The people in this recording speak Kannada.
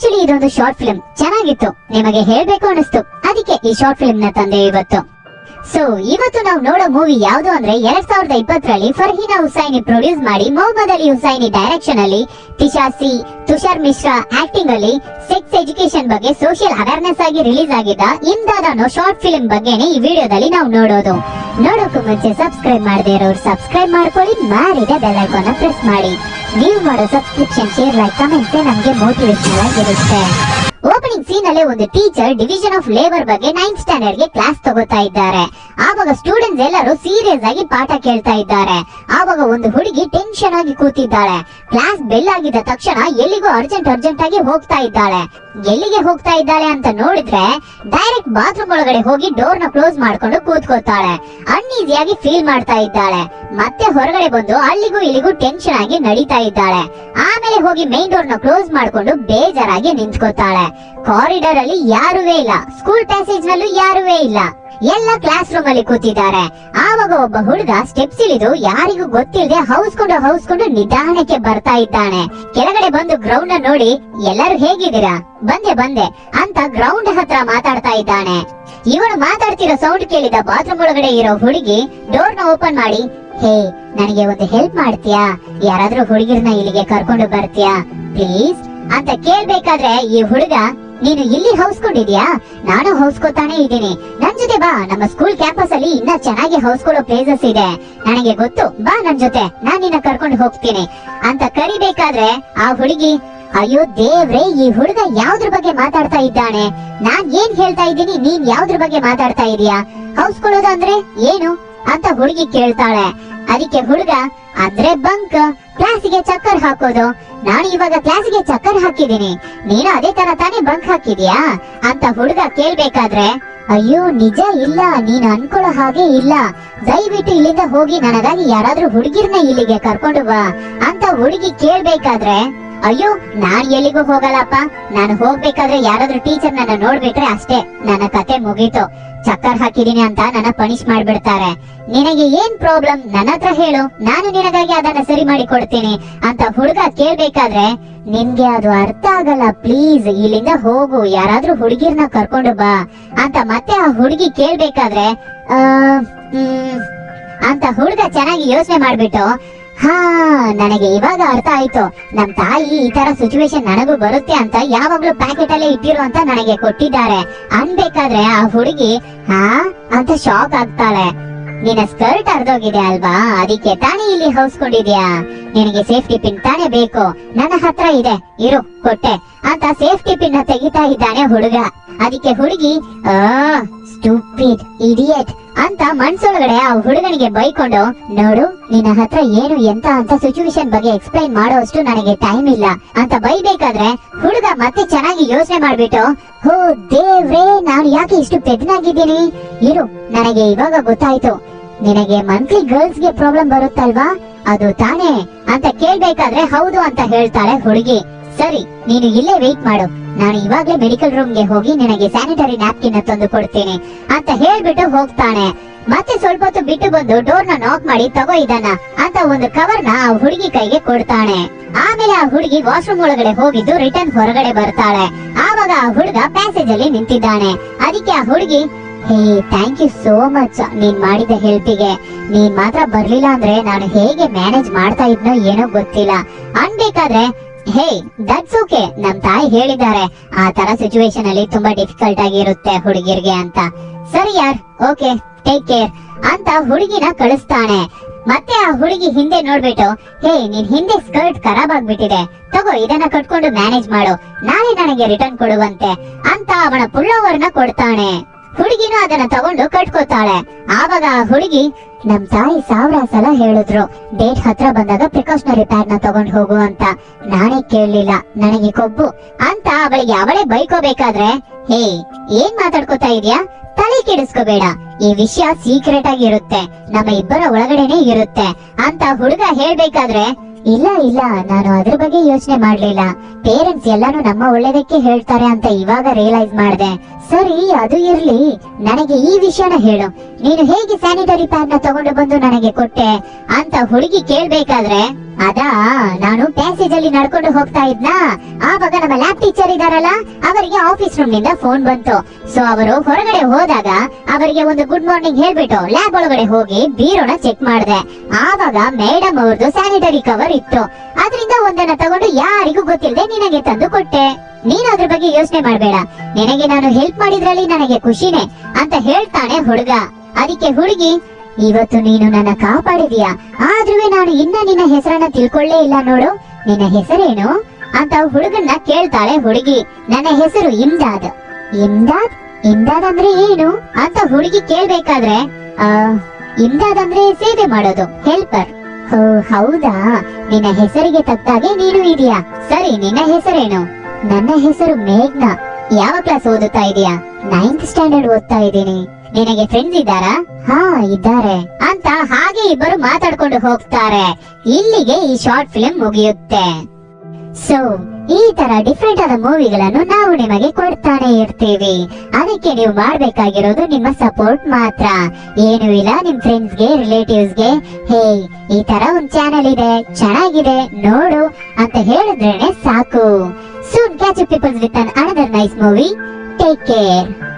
ಆಕ್ಚುಲಿ ಇದೊಂದು ಶಾರ್ಟ್ ಫಿಲ್ಮ್ ಚೆನ್ನಾಗಿತ್ತು. ನಿಮಗೆ ಹೇಳ್ಬೇಕು ಅನಿಸ್ತು ಅದಕ್ಕೆ ಈ ಶಾರ್ಟ್ ಫಿಲ್ಮ್ನ ತಂದೆ ಇವತ್ತು. ಸೊ ಇವತ್ತು ನಾವು ನೋಡೋ ಮೂವಿ ಯಾವುದು ಅಂದ್ರೆ ಎರಡ್ ಸಾವಿರದ ಇಪ್ಪತ್ತರಲ್ಲಿ ಫರ್ಹೀನಾ ಹುಸೈನಿ ಪ್ರೊಡ್ಯೂಸ್ ಮಾಡಿ ಮೊಹಮ್ಮದ್ ಅಲಿ ಹುಸೈನಿ ಡೈರೆಕ್ಷನ್ ಅಲ್ಲಿ ತಿಶಾ ಸಿ, ತುಷಾರ್ ಮಿಶ್ರಾ ಆಕ್ಟಿಂಗ್ ಅಲ್ಲಿ ಸೆಕ್ಸ್ ಎಜುಕೇಶನ್ ಬಗ್ಗೆ ಸೋಷಿಯಲ್ ಅವೇರ್ನೆಸ್ ಆಗಿ ರಿಲೀಸ್ ಆಗಿದ್ದ ಇಂದಾದ ಅನ್ನೋ ಶಾರ್ಟ್ ಫಿಲ್ಮ್ ಬಗ್ಗೆನೇ ಈ ವಿಡಿಯೋದಲ್ಲಿ ನಾವು ನೋಡೋದು. ನೋಡೋಕ್ಕೂ ಮುಂಚೆ ಸಬ್ಸ್ಕ್ರೈಬ್ ಮಾಡದೇ ಇರೋರು ಸಬ್ಸ್ಕ್ರೈಬ್ ಮಾಡ್ಕೊಳ್ಳಿ, ಮಾಡಿದ ಬೆಲ್ ಐಕಾನ್ ಪ್ರೆಸ್ ಮಾಡಿ. ನೀವು ಮಾಡೋ ಸಬ್ಸ್ಕ್ರಿಪ್ಷನ್ ಶೇರ್ ಲೈಕ್ ಕಮೆಂಟ್ ನಮಗೆ ಮೋಟಿವೇಶನಲ್ ಆಗಿರುತ್ತೆ ಓಪನಿಂಗ್ ಸೀನ್ ಒಂದು ಟೀಚರ್ ಡಿವಿಷನ್ ಆಫ್ ಲೇಬರ್ ಬಗ್ಗೆ ನೈನ್ತ್ ಸ್ಟ್ಯಾಂಡರ್ಡ್ಗೆ ಕ್ಲಾಸ್ ತಗೋತಾ ಇದ್ದಾರೆ. ಆವಾಗ ಸ್ಟೂಡೆಂಟ್ಸ್ ಎಲ್ಲರೂ ಸೀರಿಯಸ್ ಆಗಿ ಪಾಠ ಕೇಳ್ತಾ ಇದ್ದಾರೆ. ಆವಾಗ ಒಂದು ಹುಡುಗಿ ಟೆನ್ಷನ್ ಆಗಿ ಕೂತಿದ್ದಾಳೆ. ಕ್ಲಾಸ್ ಬೆಲ್ ಆಗಿದ ತಕ್ಷಣ ಎಲ್ಲಿಗೂ ಅರ್ಜೆಂಟ್ ಅರ್ಜೆಂಟ್ ಆಗಿ ಹೋಗ್ತಾ ಇದ್ದಾಳೆ. ಎಲ್ಲಿಗೆ ಹೋಗ್ತಾ ಇದ್ದಾಳೆ ಅಂತ ನೋಡಿದ್ರೆ ಡೈರೆಕ್ಟ್ ಬಾತ್ರೂಮ್ ಒಳಗಡೆ ಹೋಗಿ ಡೋರ್ನ ಕ್ಲೋಸ್ ಮಾಡ್ಕೊಂಡು ಕೂತ್ಕೋತಾಳೆ ಅನ್ಈಸಿಯಾಗಿ ಫೀಲ್ ಮಾಡ್ತಾ ಇದ್ದಾಳೆ. ಮತ್ತೆ ಹೊರಗಡೆ ಬಂದು ಅಲ್ಲಿಗೂ ಇಲ್ಲಿಗೂ ಟೆನ್ಷನ್ ಆಗಿ ನಡೀತಾ ಇದ್ದಾಳೆ. ಆಮೇಲೆ ಹೋಗಿ ಮೇನ್ ಡೋರ್ನ ಕ್ಲೋಸ್ ಮಾಡ್ಕೊಂಡು ಬೇಜಾರಾಗಿ ನಿಂತ್ಕೋತಾಳೆ ಕಾರಿಡಾರ್ ಅಲ್ಲಿ ಯಾರುವೇ ಇಲ್ಲ. ಸ್ಕೂಲ್ ಪ್ಯಾಸೇಜ್ ನಲ್ಲೂ ಯಾರುವೇ ಇಲ್ಲ. ಎಲ್ಲ ಕ್ಲಾಸ್ ರೂಮ್ ಅಲ್ಲಿ ಕೂತಿದ್ದಾರೆ. ಆವಾಗ ಒಬ್ಬ ಹುಡುಗ ಸ್ಟೆಪ್ಸ್ ಇಳಿದು ಯಾರಿಗೂ ಗೊತ್ತಿಲ್ಲದೆ ಹೌಸ್ಕೊಂಡು ಹೌಸ್ಕೊಂಡು ನಿಧಾನಕ್ಕೆ ಬರ್ತಾ ಇದ್ದಾನೆ. ಕೆಳಗಡೆ ಬಂದು ಗ್ರೌಂಡ್ ನೋಡಿ, ಎಲ್ಲರೂ ಹೇಗಿದ್ದೀರಾ? ಬಂದೆ ಬಂದೆ, ಅಂತ ಗ್ರೌಂಡ್ ಹತ್ರ ಮಾತಾಡ್ತಾ ಇದ್ದಾನೆ. ಇವನು ಮಾತಾಡ್ತಿರೋ ಸೌಂಡ್ ಕೇಳಿದ ಬಾತ್ರೂಮ್ ಒಳಗಡೆ ಇರೋ ಹುಡುಗಿ ಡೋರ್ನ ಓಪನ್ ಮಾಡಿ, ಹೇ, ನನಗೆ ಒಂದು ಹೆಲ್ಪ್ ಮಾಡ್ತೀಯಾ? ಯಾರಾದ್ರೂ ಹುಡುಗಿರ್ನ ಇಲ್ಲಿಗೆ ಕರ್ಕೊಂಡು ಬರ್ತೀಯಾ? ಪ್ಲೀಸ್ ಅಂತ ಕೇಳ್ಬೇಕಾದ್ರೆ ಈ ಹುಡುಗ ನೀನು ಇಲ್ಲಿ ಹೌಸ್ಕೊಂಡಿದ್ಯಾ ನಾನು ಹೌಸ್ಕೊತಾನೆ ಇದ್ದೀನಿ. ನನ್ ಜೊತೆ ಬಾ. ನಮ್ಮ ಸ್ಕೂಲ್ ಕ್ಯಾಂಪಸ್ ಅಲ್ಲಿ ಇನ್ನ ಚೆನ್ನಾಗಿ ಹೌಸ್ಕೊಳ್ಳೋ ಪ್ಲೇಸಸ್ ಇದೆ. ನನಗೆ ಗೊತ್ತು. ಬಾ ನನ್ ಜೊತೆ. ನಾನ್ ನಿನ್ನ ಕರ್ಕೊಂಡು ಹೋಗ್ತೀನಿ. ಅಂತ ಕರಿಬೇಕಾದ್ರೆ ಆ ಹುಡುಗಿ, ಅಯ್ಯೋ ದೇವ್ರೆ, ಈ ಹುಡುಗ ಯಾವ್ದ್ರ ಬಗ್ಗೆ ಮಾತಾಡ್ತಾ ಇದ್ದಾನೆ? ನಾನ್ ಏನ್ ಹೇಳ್ತಾ ಇದ್ದೀನಿ? ನೀನ್ ಯಾವ್ದ್ರ ಬಗ್ಗೆ ಮಾತಾಡ್ತಾ ಇದೀಯಾ ಹೌಸ್ಕೊಳ್ಳೋದು ಅಂದ್ರೆ ಏನು? ಅಂತ ಹುಡುಗಿ ಕೇಳ್ತಾಳೆ. ಅದಕ್ಕೆ ಹುಡುಗ, ಅಂದ್ರೆ ಬಂಕ್ ಕ್ಲಾಸಿಗೆ ಚಕ್ಕರ್ ಹಾಕೋದು. ನಾನು ಇವಾಗ ಕ್ಲಾಸಿಗೆ ಚಕ್ಕರ್ ಹಾಕಿದ್ದೀನಿ. ನೀನು ಅದೇ ತರ ತಾನೇ ಬಂಕ್ ಹಾಕಿದ್ಯಾ? ಅಂತ ಹುಡುಗ ಕೇಳ್ಬೇಕಾದ್ರೆ, ಅಯ್ಯೋ, ನಿಜ ಇಲ್ಲ. ನೀನ್ ಅನ್ಕೊಳ್ಳೋ ಹಾಗೆ ಇಲ್ಲ. ದಯವಿಟ್ಟು ಇಲ್ಲಿಂದ ಹೋಗಿ ನನಗಾಗಿ ಯಾರಾದ್ರೂ ಹುಡುಗಿರ್ನ ಇಲ್ಲಿಗೆ ಕರ್ಕೊಂಡು ಬಾ. ಅಂತ ಹುಡುಗಿ ಕೇಳ್ಬೇಕಾದ್ರೆ ಅಯ್ಯೋ, ನಾನ್ ಎಲ್ಲಿಗೂ ಹೋಗಲ್ಲಪ್ಪ. ನಾನು ಹೋಗ್ಬೇಕಾದ್ರೆ ಯಾರಾದ್ರೂ ಟೀಚರ್ ನನ್ನ ನೋಡ್ಬಿಟ್ರೆ ಅಷ್ಟೇ. ನನ್ನ ಕತೆ ಮುಗೀತು. ಚಕ್ಕರ್ ಹಾಕಿದೀನಿ ಅಂತ ನನ್ನ ಪನಿಷ್ ಮಾಡ್ಬಿಡ್ತಾರೆ. ನಿನಗೆ ಏನ್ ಪ್ರಾಬ್ಲಮ್ ನನ್ನ ಹತ್ರ ಹೇಳು. ನಾನು ನಿನಗಾಗಿ ಅದನ್ನ ಸರಿ ಮಾಡಿ ಕೊಡ್ತೀನಿ ಅಂತ ಹುಡುಗ ಕೇಳ್ಬೇಕಾದ್ರೆ, ನಿನ್ಗೆ ಅದು ಅರ್ಥ ಆಗಲ್ಲ. ಪ್ಲೀಸ್ ಇಲ್ಲಿಂದ ಹೋಗು. ಯಾರಾದ್ರೂ ಹುಡುಗಿರ್ನ ಕರ್ಕೊಂಡು ಬಾ. ಅಂತ ಮತ್ತೆ ಆ ಹುಡುಗಿ ಕೇಳ್ಬೇಕಾದ್ರೆ ಅಂತ ಹುಡುಗ ಚೆನ್ನಾಗಿ ಯೋಚನೆ ಮಾಡ್ಬಿಟ್ಟು ಹಾ, ನನಗೆ ಇವಾಗ ಅರ್ಥ ಆಯ್ತು. ನಮ್ ತಾಯಿ ಈ ತರ ಸಿಚುವೇಶನ್ ನನಗೂ ಬರುತ್ತೆ ಅಂತ ಯಾವಾಗ್ಲೂ ಪ್ಯಾಕೆಟ್ ಅಲ್ಲೇ ಇಟ್ಟಿರು ಅಂತ ನನಗೆ ಕೊಟ್ಟಿದ್ದಾರೆ. ಅನ್ಬೇಕಾದ್ರೆ ಆ ಹುಡುಗಿ, ಹಾ? ಅಂತ ಶಾಕ್ ಆಗ್ತಾಳೆ. ನಿನ್ನ ಸ್ಕರ್ಟ್ ಅರ್ಧೋಗಿದೆ ಅಲ್ವಾ? ಅದಕ್ಕೆ ತಾನೇ ಇಲ್ಲಿ ಹೌಸ್ಕೊಂಡಿದ್ಯಾ ನಿನಗೆ ಸೇಫ್ಟಿ ಪಿನ್ ತಾನೇ ಬೇಕು. ನನ್ನ ಹತ್ರ ಇದೆ. ಇರು, ಕೊಟ್ಟೆ. ಅಂತ ಸೇಫ್ಟಿ ಪಿನ್ ತೆಗಿತಾ ಇದ್ದಾನೆ ಹುಡುಗ. ಅದಕ್ಕೆ ಹುಡುಗಿ ಸ್ಟೂಪಿಡ್ ಇಡಿಯಟ್ ಅಂತ ಮನ್ಸೊಳಗಡೆ ಆ ಹುಡುಗನಿಗೆ ಬೈಕೊಂಡು, ನೋಡು, ನಿನ್ನ ಹತ್ರ ಏನು, ಎಂತ ಅಂತ ಸಿಚುವೇಶನ್ ಬಗ್ಗೆ ಎಕ್ಸ್ಪ್ಲೈನ್ ಮಾಡೋಷ್ಟು ನನಗೆ ಟೈಮ್ ಇಲ್ಲ. ಅಂತ ಬೈಬೇಕಾದ್ರೆ ಹುಡುಗ ಮತ್ತೆ ಚೆನ್ನಾಗಿ ಯೋಚನೆ ಮಾಡ್ಬಿಟ್ಟು ಹೋ ದೇವ್ರೇ, ನಾನು ಯಾಕೆ ಇಷ್ಟು ಪೆದ್ನಾಗಿದ್ದೀನಿ? ಇರು, ನನಗೆ ಇವಾಗ ಗೊತ್ತಾಯ್ತು. ನಿನಗೆ ಮಂತ್ಲಿ ಗರ್ಲ್ಸ್ಗೆ ಪ್ರಾಬ್ಲಮ್ ಬರುತ್ತಲ್ವಾ? ಅದು ತಾನೇ. ಅಂತ ಕೇಳ್ಬೇಕಾದ್ರೆ, ಹೌದು ಅಂತ ಹೇಳ್ತಾಳೆ ಹುಡುಗಿ. ಸರಿ, ನೀನು ಇಲ್ಲೇ ವೇಟ್ ಮಾಡು. ನಾನು ಇವಾಗ್ಲೇ ಮೆಡಿಕಲ್ ರೂಮ್ಗೆ ಹೋಗಿ ನಿನಗೆ ಸ್ಯಾನಿಟರಿ ನ್ಯಾಪ್ಕಿನ್ ತಂದು ಕೊಡ್ತೀನಿ ಅಂತ ಹೇಳ್ಬಿಟ್ಟು ಹೋಗ್ತಾನೆ. ಮತ್ತೆ ಸ್ವಲ್ಪ ಹೊತ್ತು ಬಿಟ್ಟು ಬಂದು ಡೋರ್ನ ನಾಕ್ ಮಾಡಿ ತಗೋ ಇದನ್ನ ಅಂತ ಒಂದು ಕವರ್ನ ಆ ಹುಡುಗಿ ಕೈಗೆ ಕೊಡ್ತಾನೆ. ಆಮೇಲೆ ಆ ಹುಡುಗಿ ವಾಶ್ರೂಮ್ ಒಳಗಡೆ ಹೋಗಿದ್ದು ರಿಟರ್ನ್ ಹೊರಗಡೆ ಬರ್ತಾಳೆ. ಆವಾಗ ಆ ಹುಡುಗ ಪ್ಯಾಸೇಜ್ ಅಲ್ಲಿ ನಿಂತಿದ್ದಾನೆ. ಅದಕ್ಕೆ ಆ ಹುಡುಗಿ, hey thank you so much ನೀನ್ ಮಾಡಿದ ಹೆಲ್ಪಿಗೆ ನೀನ್ ಮಾತ್ರ ಬರ್ಲಿಲ್ಲ ಅಂದ್ರೆ ನಾನು ಹೇಗೆ ಮ್ಯಾನೇಜ್ ಮಾಡ್ತಾ ಇದ್ನೋ ಏನೋ ಗೊತ್ತಿಲ್ಲ. ಅನ್ಬೇಕಾದ್ರೆ ಹೇ ದಟ್ಸ್ ಓಕೆ ನಮ್ ತಾಯಿ ಹೇಳಿದ್ದಾರೆ, ಆ ತರ ಸಿಚುವೇಶನ್ ಅಲ್ಲಿ ತುಂಬಾ ಡಿಫಿಕಲ್ಟ್ ಆಗಿರುತ್ತೆ ಹುಡುಗಿರ್ಗೆ ಅಂತ. ಸರಿ ಯಾರ್? ಓಕೆ ಟೇಕ್ ಕೇರ್ ಅಂತ ಹುಡುಗಿನ ಕಳಿಸ್ತಾನೆ. ಮತ್ತೆ ಆ ಹುಡುಗಿ ಹಿಂದೆ ನೋಡ್ಬಿಟ್ಟು, ಹೇ, ನಿನ್ ಹಿಂದೆ ಸ್ಕರ್ಟ್ ಖರಾಬ್ ಆಗ್ಬಿಟ್ಟಿದೆ. ತಗೋ, ಇದನ್ನ ಕಟ್ಕೊಂಡು ಮ್ಯಾನೇಜ್ ಮಾಡು. ನಾಳೆ ನನಗೆ ರಿಟರ್ನ್ ಕೊಡುವಂತೆ ಅಂತ ಅವನ ಪುಲ್ಲೋವರ್ನ ಕೊಡ್ತಾನೆ. ಹುಡುಗಿನೂ ಅದನ್ನ ತಗೊಂಡು ಕಟ್ಕೋತಾಳೆ. ಆವಾಗ ಆ ಹುಡುಗಿ, ನಮ್ ತಾಯಿ ಸಾವಿರ ಸಲ ಹೇಳಿದ್ರು, ಡೇಟ್ ಹತ್ರ ಬಂದಾಗ ಪ್ರಿಕಾಷನರಿ ಪ್ಯಾಡ್ನ ತಗೊಂಡ್ ಹೋಗು ಅಂತ. ನಾನೇ ಕೇಳಲಿಲ್ಲ, ನನಗೆ ಕೊಬ್ಬು ಅಂತ ಅವಳಿಗೆ, ಅವಳೇ ಬೈಕೋಬೇಕಾದ್ರೆ, ಹೇ, ಏನ್ ಮಾತಾಡ್ಕೋತಾ ಇದೀಯಾ? ತಲೆ ಕೆಡಿಸ್ಕೋಬೇಡ. ಈ ವಿಷಯ ಸೀಕ್ರೆಟ್ ಆಗಿ ಇರುತ್ತೆ. ನಮ್ಮ ಇಬ್ಬರ ಒಳಗಡೆನೆ ಇರುತ್ತೆ ಅಂತ ಹುಡುಗ ಹೇಳ್ಬೇಕಾದ್ರೆ ಇಲ್ಲ ಇಲ್ಲ, ನಾನು ಅದ್ರ ಬಗ್ಗೆ ಯೋಚನೆ ಮಾಡ್ಲಿಲ್ಲ. ಪೇರೆಂಟ್ಸ್ ಎಲ್ಲಾನು ನಮ್ಮ ಒಳ್ಳೇದಕ್ಕೆ ಹೇಳ್ತಾರೆ ಅಂತ ಇವಾಗ ರಿಯಲೈಸ್ ಮಾಡಿದೆ. ಸರಿ, ಅದು ಇರ್ಲಿ. ನನಗೆ ಈ ವಿಷಯನ ಹೇಳು. ನೀನು ಹೇಗೆ ಸ್ಯಾನಿಟರಿ ಪ್ಯಾಡ್ನ ತಗೊಂಡು ಬಂದು ನನಗೆ ಕೊಟ್ಟೆ? ಅಂತ ಹುಡುಗಿ ಕೇಳ್ಬೇಕಾದ್ರೆ ಅದಾ ನಾನು ಪ್ಯಾಸೇಜ್ ಅಲ್ಲಿ ನಡ್ಕೊಂಡು ಹೋಗ್ತಾ ಇದ್ನಾ? ಆವಾಗ ನಮ್ಮ ಲ್ಯಾಬ್ ಟೀಚರ್ ಇದಾರಲ್ಲ, ಅವರಿಗೆ ಆಫೀಸ್ ರೂಮ್ನಿಂದ ಫೋನ್ ಬಂತು. ಸೊ ಅವರು ಹೊರಗಡೆ ಹೋದಾಗ ಅವರಿಗೆ ಒಂದು ಗುಡ್ ಮಾರ್ನಿಂಗ್ ಹೇಳ್ಬಿಟ್ಟು ಲ್ಯಾಬ್ ಒಳಗಡೆ ಹೋಗಿ ಬೀರೋನ ಚೆಕ್ ಮಾಡಿದೆ. ಆವಾಗ ಮೇಡಮ್ ಅವ್ರದ್ದು ಸ್ಯಾನಿಟರಿ ಕವರ್ ಇತ್ತು. ಅದರಿಂದ ಒಂದನ್ನ ತಗೊಂಡು ಯಾರಿಗೂ ಗೊತ್ತಿಲ್ಲದೆ ನಿನಗೆ ತಂದು ಕೊಟ್ಟೆ. ನೀನ್ ಅದ್ರ ಬಗ್ಗೆ ಯೋಚನೆ ಮಾಡ್ಬೇಡ. ನಿನಗೆ ನಾನು ಹೆಲ್ಪ್ ಮಾಡಿದ್ರಲ್ಲಿ ನನಗೆ ಖುಷಿನೇ ಅಂತ ಹೇಳ್ತಾನೆ ಹುಡುಗ. ಅದಕ್ಕೆ ಹುಡುಗಿ ಇವತ್ತು ನೀನು ನನ್ನ ಕಾಪಾಡಿದೀಯ ಆದ್ರೂ ನಾನು ಇನ್ನ ನಿನ್ನ ಹೆಸರನ್ನ ತಿಳ್ಕೊಳ್ಳೇ ಇಲ್ಲ ನೋಡು. ನಿನ್ನ ಹೆಸರೇನು? ಅಂತ ಹುಡುಗನ್ನ ಕೇಳ್ತಾಳೆ ಹುಡುಗಿ. ನನ್ನ ಹೆಸರು ಇಮ್ದಾದ್ ಇಮ್ದಾದ್ ಇಮ್ದಾದ್ ಅಂದ್ರೆ ಏನು? ಅಂತ ಹುಡುಗಿ ಕೇಳ್ಬೇಕಾದ್ರೆ ಇಮ್ದಾದ್ ಅಂದ್ರೆ ಸೇವೆ ಮಾಡೋದು ಹೆಲ್ಪರ್ ಹೋ, ಹೌದಾ? ನಿನ್ನ ಹೆಸರಿಗೆ ತಕ್ಕಾಗೆ ನೀನು ಇದೀಯಾ. ಸರಿ, ನಿನ್ನ ಹೆಸರೇನು? ನನ್ನ ಹೆಸರು ಮೇಘ್ನಾ. ಯಾವ ಕ್ಲಾಸ್ ಓದುತ್ತಾ ಇದೀಯಾ? ನೈನ್ತ್ ಸ್ಟ್ಯಾಂಡರ್ಡ್ ಓದ್ತಾ ಇದ್ದೀನಿ. ನಿನಗೆ ಫ್ರೆಂಡ್ಸ್ ಇದ್ದಾರಾ? ಹಾ, ಇದ್ದಾರೆ. ಅಂತ ಹಾಗೆ ಇಬ್ಬರು ಮಾತಾಡ್ಕೊಂಡು ಹೋಗ್ತಾರೆ. ಇಲ್ಲಿಗೆ ಈ ಶಾರ್ಟ್ ಫಿಲ್ಮ್ ಮುಗಿಯುತ್ತೆ. ಸೊ ಈ ತರ ಡಿಫ್ರೆಂಟ್ ಆದ ಮೂವಿಗಳನ್ನು ನಾವು ನಿಮಗೆ ಕೊಡ್ತಾನೆ ಇರ್ತೀವಿ. ಅದಕ್ಕೆ ನೀವು ಮಾಡ್ಬೇಕಾಗಿರೋದು ನಿಮ್ಮ ಸಪೋರ್ಟ್ ಮಾತ್ರ. ಏನು ಇಲ್ಲ, ನಿಮ್ ಫ್ರೆಂಡ್ಸ್ಗೆ ರಿಲೇಟಿವ್ಸ್ಗೆ ಹೇ, ಈ ತರ ಒಂದ್ ಚಾನೆಲ್ ಇದೆ. ಚೆನ್ನಾಗಿದೆ, ನೋಡು ಅಂತ ಹೇಳಿದ್ರೇನೆ ಸಾಕು. Soon catch peoples with an another nice movie take care